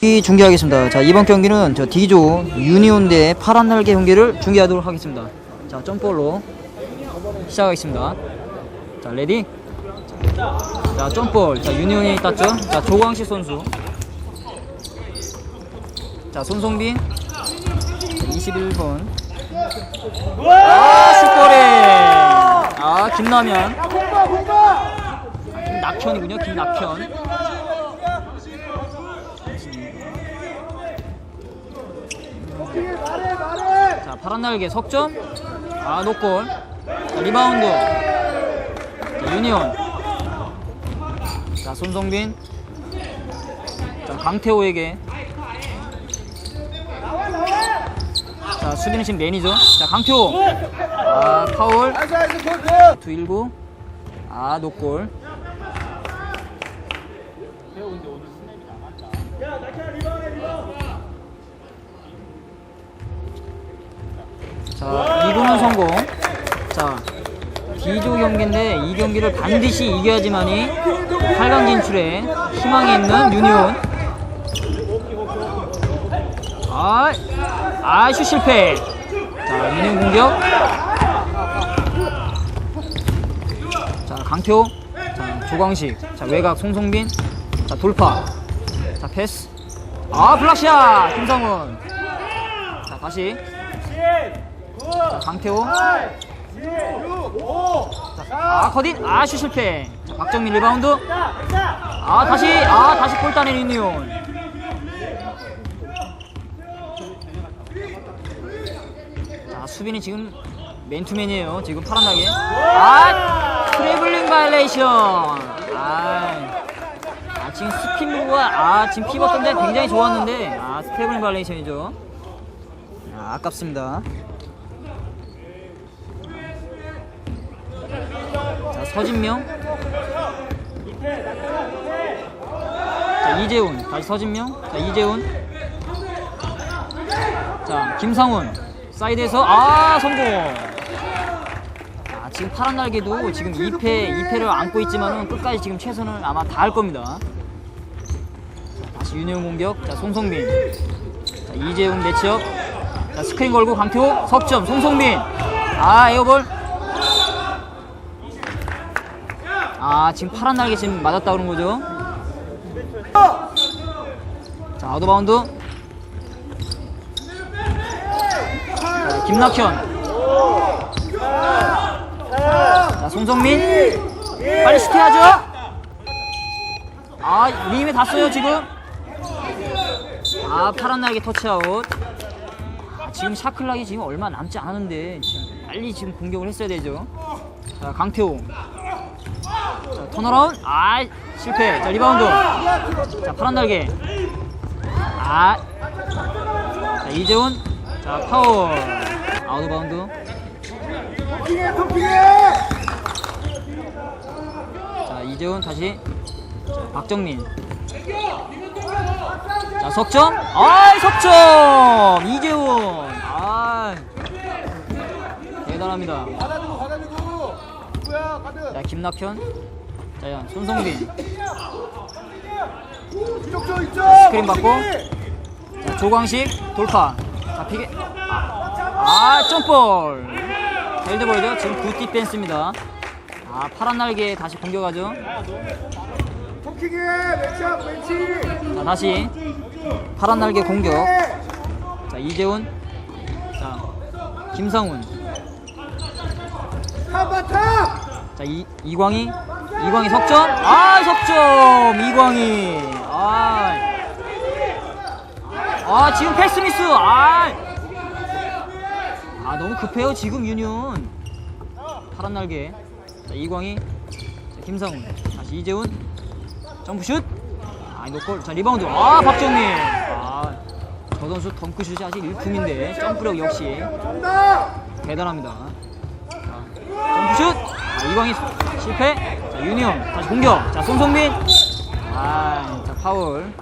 이 중계하겠습니다. 자 이번 경기는 저 D조 유니온 대 파란 날개 경기를 중계하도록 하겠습니다. 자 점볼로 시작하겠습니다. 자 레디. 자 점볼. 자 유니온이 땄죠. 자 조광식 선수. 자 손성빈. 자, 21번. 아 슈퍼레. 아 김남현. 김낙현이군요. 김낙현. 자 파란 날개 석점. 아 노골. 자, 리바운드. 자, 유니온. 자 손성빈. 자 강태호에게. 자 수비는 지금 매니저. 자 강태호. 아 파울. 두일구. 아 노골 자, 이구는 성공. 자, D조 경기인데 이 경기를 반드시 이겨야지만이 8강 진출에 희망이 있는 유니온. 아, 아, 슛 실패. 자, 유니온 공격. 자, 강태호. 자, 조광식. 자, 외곽 송성빈. 자, 돌파. 자, 패스. 아, 블락샷. 김상훈. 자, 다시. 자, 강태호. 자, 아, 커딘. 아, 슛 실패. 자, 박정민 리바운드. 아, 다시. 아, 다시 골 따낸 유니온. 자, 수비는 지금 맨투맨이에요. 지금 파란나게. 아, 트래블링 바이레이션. 아, 아, 지금 스핀 무브가, 아, 지금 피벗 던데 굉장히 좋았는데, 아, 트래블링 바이레이션이죠. 아, 아깝습니다. 서진명. 자 이재훈. 다시 서진명. 자 이재훈. 자 김상훈. 사이드에서 아 성공! 아 지금 파란 날개도 지금 2패 2패를 안고 있지만은 끝까지 지금 최선을 아마 다 할 겁니다. 자, 다시 윤혜용 공격. 자 송성빈 자 이재훈 매치업. 자 스크린 걸고 강태호. 석점. 송성빈 아 에어볼 아 지금 파란 날개 지금 맞았다 그런 거죠? 자 아웃바운드. 자, 김낙현. 자 송정민. 빨리 슈팅하죠? 아 리임에 닿어요 지금? 아 파란 날개 터치아웃. 아, 지금 샤클락이 지금 얼마 남지 지금 빨리 지금 공격을 했어야 되죠? 자 강태호 자, 턴어라운. 아, 실패. 자, 리바운드. 자, 파란 날개. 아. 자, 이재훈. 자, 파울. 아웃 바운드. 자, 이재훈 다시. 자, 박정민. 자, 석점. 아, 석점. 이재훈. 아. 대단합니다. 자, 김낙현. 자, 야, 손성빈. 스크린 받고. 자, 조광식 돌파. 자, 피게. 아, 점볼. 헬드보이드 지금 굿 디펜스입니다. 아, 파란 날개 다시 공격하죠. 자, 다시 파란 날개 공격. 자, 이재훈. 자, 김상훈. 탑바탑 자, 이, 이광희. 이광희 석점. 아, 석점. 이광희. 아. 아, 지금 패스 미스. 아. 아, 너무 급해요. 지금 유니온. 파란 날개. 자, 이광희. 자, 김상훈. 다시 이재훈. 점프슛. 아, 노골. 자, 리바운드. 아, 박정민. 아. 저 선수 덩크슛이 아직 일품인데 점프력 역시 대단합니다. 자, 점프슛. 자, 이광희 실패. 자, 유니온 다시 공격. 자, 손성민. 아, 자, 파울.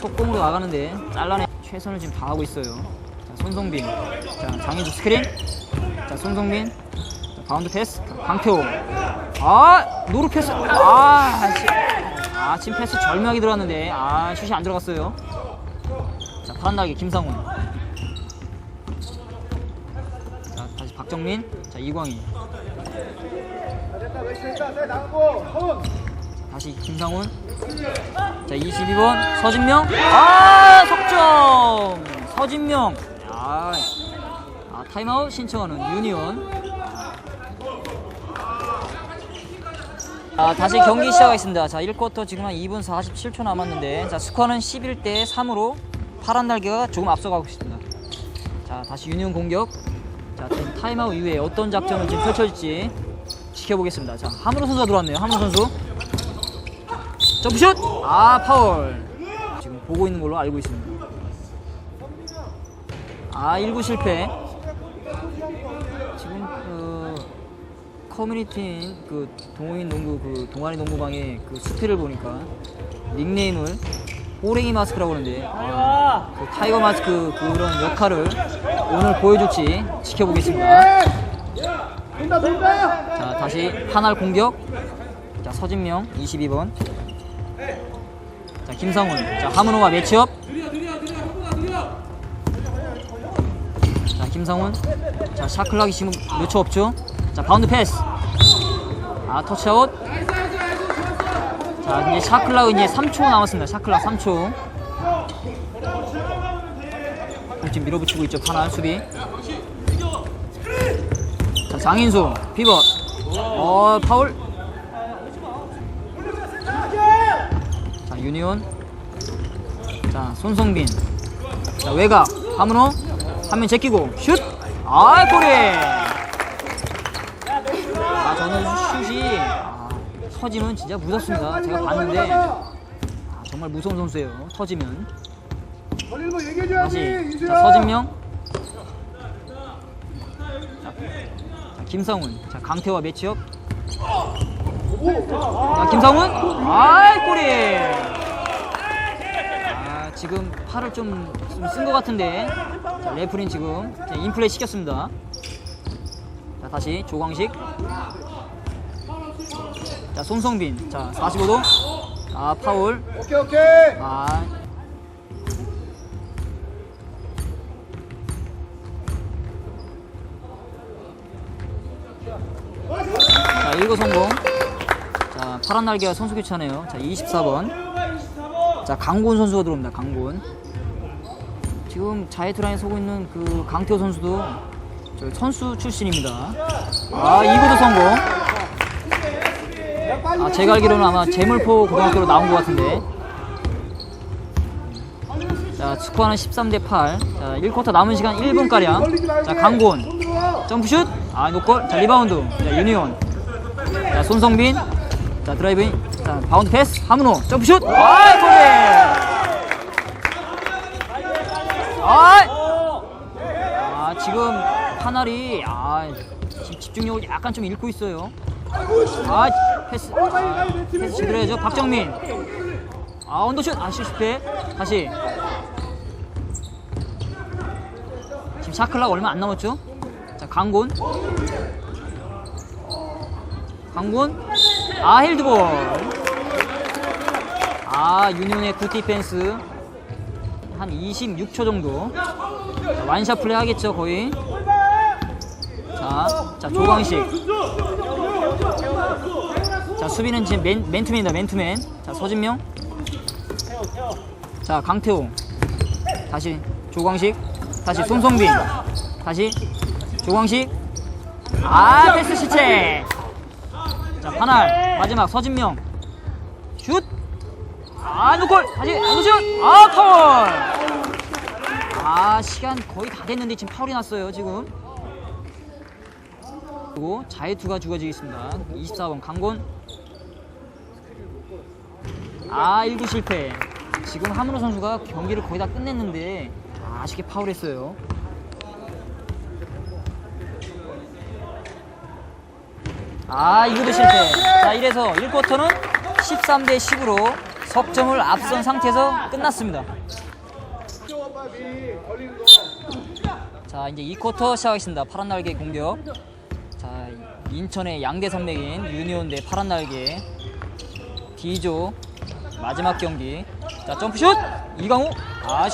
속공으로 나가는데 잘라내 최선을 지금 다하고 있어요. 자, 손성빈. 자, 장희주 스크린. 자, 손성빈. 자, 바운드 패스. 강태호. 아, 노루 패스. 아, 씨. 아, 지금 패스 절묘하게 들어갔는데 아, 슛이 안 들어갔어요. 자, 파란 날개 김상훈. 자, 다시 박정민. 자, 이광희. 다시 김상훈. 자, 22번 서진명. 아, 석점. 서진명. 아, 아 타임아웃 신청하는 유니온. 아, 다시 경기 시작하겠습니다. 자, 1쿼터 지금 한 2분 47초 남았는데, 자, 스코어는 11대 3으로 파란 날개가 조금 앞서가고 있습니다. 자, 다시 유니온 공격. 자, 지금 타임아웃 이후에 어떤 작전을 지금 펼쳐질지 지켜보겠습니다. 자, 하무로 선수가 들어왔네요. 하무로 선수. 점프슛! 아, 파울. 지금 보고 있는 걸로 알고 있습니다. 아, 1구 실패. 지금 그 커뮤니티 그 동호인 농구 그 동아리 농구방의 그 수필을 보니까 닉네임을 호랭이 마스크라고 하는데 아, 그 타이거 마스크 그런 역할을 오늘 보여줄지 지켜보겠습니다. 자 다시 파날 공격. 자 서진명 22번. 자 김상훈. 자 하문호와 매치업. 자 김상훈. 자 샤클락이 지금 몇 초 없죠 자 바운드 패스. 아 터치아웃. 자 이제 샤클락은 이제 3초 남았습니다. 샤클락 3초. 지금 밀어붙이고 있죠 파날 수비 자, 장인수 피벗. 어 파울. 자 유니온. 자 손성빈. 자 외곽. 하문호. 한명 제끼고 슛 아 꼬리 아 저는 슛이 아, 터지면 진짜 무섭습니다. 제가 봤는데. 아, 정말 무서운 선수예요. 터지면. 다시. 자 서진명. 자, 자, 김상훈. 자 강태와 매치업. 자 김상훈. 아이 꼬리 아 지금 팔을 좀 쓴 것 같은데. 자, 레프린 지금 자, 인플레이 시켰습니다. 자 다시 조광식. 자 손성빈. 자 45도. 아 파울. 오케이 오케이. 아 자, 1구 성공. 자, 파란 날개가 선수 교체하네요. 자, 24번. 자, 강곤 선수가 들어옵니다. 강곤. 지금 자이투라인에 서고 있는 그 강태호 선수도 저 선수 출신입니다. 아, 2구도 성공. 아, 제가 알기로는 아마 제물포 고등학교로 나온 것 같은데. 자, 스코어는 13대 8. 자, 1쿼터 남은 시간 1분가량. 자, 강곤. 점프슛 아 노골 자 리바운드 자 유니온 자 손성빈. 자 드라이브인 자 바운드 패스. 하문호. 점프슛. 아 골이 아, 아 지금 하나리 아 집중력을 약간 좀 잃고 있어요. 아 패스. 패스 해야죠. 박정민. 아 언더슛. 아 실패. 다시. 지금 샤클락 얼마 안 남았죠? 자 강곤 강곤 아 힐드볼. 아 유니온의 굿 디펜스. 한 26초 정도. 자, 완샷 플레이 하겠죠 거의. 자, 자 조광식 자 수비는 지금 맨, 맨투맨이다 맨투맨. 자 서진명. 자 강태호. 다시 조광식 다시 손성빈. 다시 조광식 아 패스 시체 자 파날 마지막 서진명. 슛 아 노골! 다시 안우슛 아 파울! 아 시간 거의 다 됐는데 지금 파울이 났어요 지금. 그리고 자유투가 주어지겠습니다. 24번 강곤. 아 1구 실패. 지금 하문호 선수가 경기를 거의 다 끝냈는데 아, 아쉽게 파울했어요 아 이거도 실패. 자 이래서 1쿼터는 13대 10으로 석점을 앞선 상태에서 끝났습니다. 자 이제 2쿼터 시작하겠습니다. 파란 날개 공격. 자 인천의 양대 산맥인 유니온 대 파란 날개. D조 마지막 경기. 자 점프슛! 이강우! 아슛